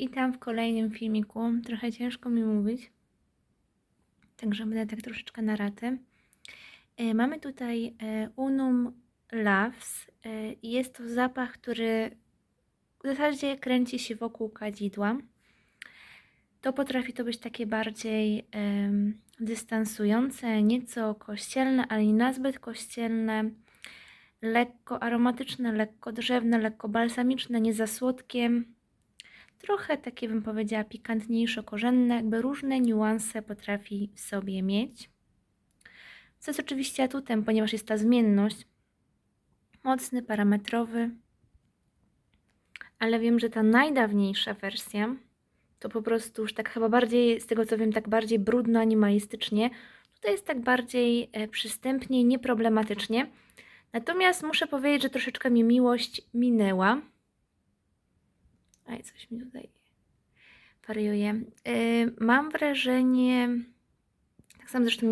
Witam w kolejnym filmiku. Trochę ciężko mi mówić, także będę tak troszeczkę na ratę. E, Mamy tutaj e, Unum Loves. E, Jest to zapach, który w zasadzie kręci się wokół kadzidła. To potrafi to być takie bardziej dystansujące, nieco kościelne, ale nie nazbyt kościelne, lekko aromatyczne, lekko drzewne, lekko balsamiczne, nie za słodkie. Trochę takie bym powiedziała pikantniejsze, korzenne, jakby różne niuanse potrafi w sobie mieć. Co jest oczywiście atutem, ponieważ jest ta zmienność. Mocny, parametrowy. Ale wiem, że ta najdawniejsza wersja to po prostu już tak chyba bardziej, z tego co wiem, tak bardziej brudno, animalistycznie. Tutaj jest tak bardziej e, przystępnie, nieproblematycznie. Natomiast muszę powiedzieć, że troszeczkę mi miłość minęła. Aj, coś mi tutaj wariuje. Yy, mam wrażenie, tak samo zresztą